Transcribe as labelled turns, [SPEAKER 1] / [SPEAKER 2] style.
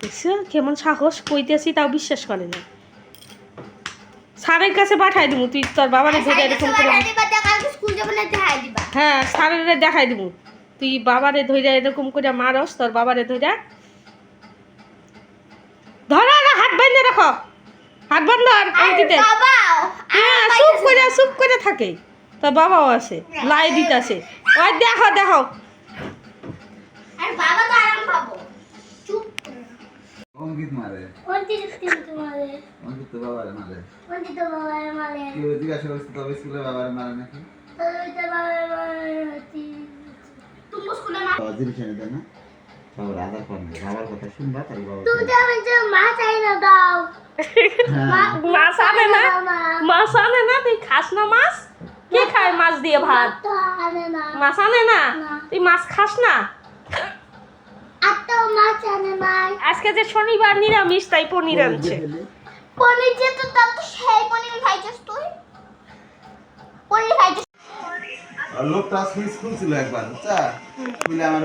[SPEAKER 1] দেখছ? কেমন সাহস কইতেছি তাও বিশ্বাস করে না। স্যারের কাছে পাঠাই দিব তুই তোর বাবারে ধরে এরকম করে হ্যাঁ স্যারের দেখাই দিব তুই বাবারে ধরে এরকম করে মারস তোর বাবারে ধরে ধরো না হাত বাইন্ধে রাখো। হাত বন্ধ আর হ্যাঁ চুপ করে চুপ করে থাকে। তোর বাবাও আছে লাই দিতেছে। ওই দেখো দেখো
[SPEAKER 2] আর বাবা তো আরাম পাবো চুপ
[SPEAKER 3] অঙ্কিত মারে অঙ্কিত তো বাবারে মারে
[SPEAKER 2] কোনটি তো বাবার মালে
[SPEAKER 3] কেউ জিজ্ঞাসা করছে তবে স্কুলে বাবারে মারে নাকি?
[SPEAKER 2] তুমি স্কুলে
[SPEAKER 3] না? বাবার আধার কার্ড নেই বাবার কথা শুনবা তাই বাবা
[SPEAKER 2] তুমি তো আমি যে মা চাই না দাও।
[SPEAKER 3] হ্যাঁ।
[SPEAKER 1] মাছ না? না তুই খাস না মাছ? কে খায় মাছ দিয়ে ভাত? মাছ আনে না। তুই মাছ খাস না
[SPEAKER 2] আর তো মাছ আনে নাই
[SPEAKER 1] আজকে যে শনিবার নিরামিষ তাই পনির আনছে।
[SPEAKER 2] পনির যে তো তার তো সেই পনির খাইছিস তুই। পনির খাইছিস।
[SPEAKER 3] আর লোকটা আজকে স্কুল ছিল একবার বুঝছা? আমার